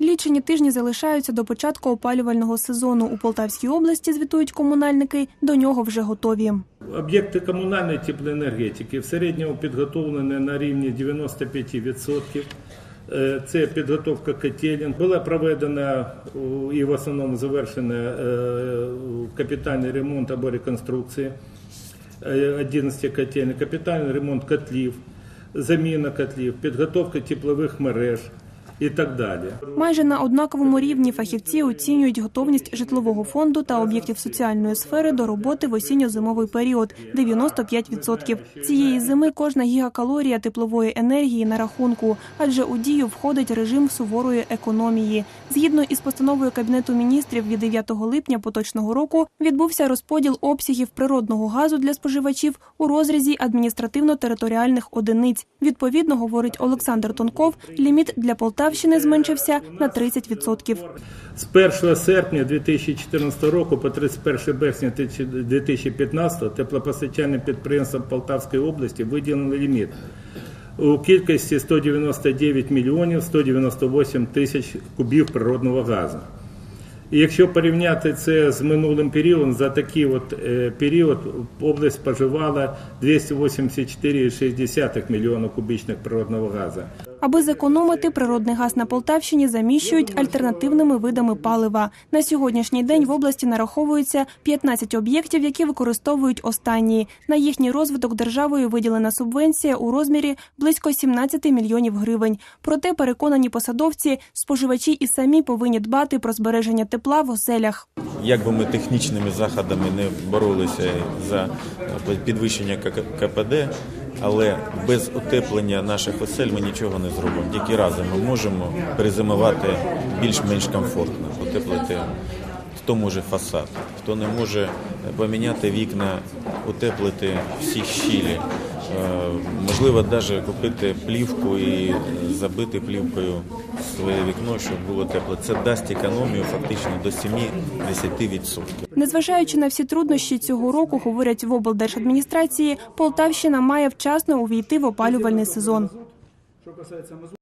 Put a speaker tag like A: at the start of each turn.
A: Лічені тижні залишаються до початку опалювального сезону. У Полтавській області звітують комунальники. До нього вже готові.
B: Об'єкти комунальної теплоенергетики в середньому підготовлені на рівні 95%. Е, Це підготовка котелень. Була проведена і в основному завершена е, капітальний ремонт або реконструкція е, 11 котелень, капітальний ремонт котлів, заміна котлів, підготовка теплових мереж і так далі.
A: Майже на однаковому рівні фахівці оцінюють готовність житлового фонду та об'єктів соціальної сфери до роботи в осінньо-зимовий період 95%. Цієї зими кожна гігакалорія теплової енергії на рахунку, адже у дію входить режим суворої економії. Згідно із постановою Кабінету міністрів від 9 липня поточного року відбувся розподіл обсягів природного газу для споживачів у розрізі адміністративно-територіальних одиниць. Відповідно, говорить Олександр Тонков, ліміт для Полтавщини зменшився на 30%.
B: З 1 серпня 2014 року по 31 березня 2015 теплопостачальним підприємствам Полтавської області виділено ліміт у кількості 199 мільйонів 198 тисяч кубів природного газу. І якщо порівняти це з минулим періодом, за такий от е, період область споживала 284,6 мільйона кубічних природного газу.
A: Аби зекономити, природний газ на Полтавщині заміщують альтернативними видами палива. На сьогоднішній день в області нараховується 15 об'єктів, які використовують останні. На їхній розвиток державою виділена субвенція у розмірі близько 17 мільйонів гривень. Проте переконані посадовці, споживачі і самі повинні дбати про збереження тепла в оселях.
C: Як би ми технічними заходами не боролися за е, підвищення КПД, але без утеплення наших осель ми нічого не зробимо. Тільки разом ми можемо перезимувати більш-менш комфортно, утеплити. Хто може фасад, хто не може поміняти вікна, утеплити всі щілі. Е, Можливо, навіть купити плівку і забити плівкою своє вікно, щоб було тепло. Це дасть економію фактично до 7-10%.
A: Незважаючи на всі труднощі цього року, говорять в облдержадміністрації, Полтавщина має вчасно увійти в опалювальний сезон.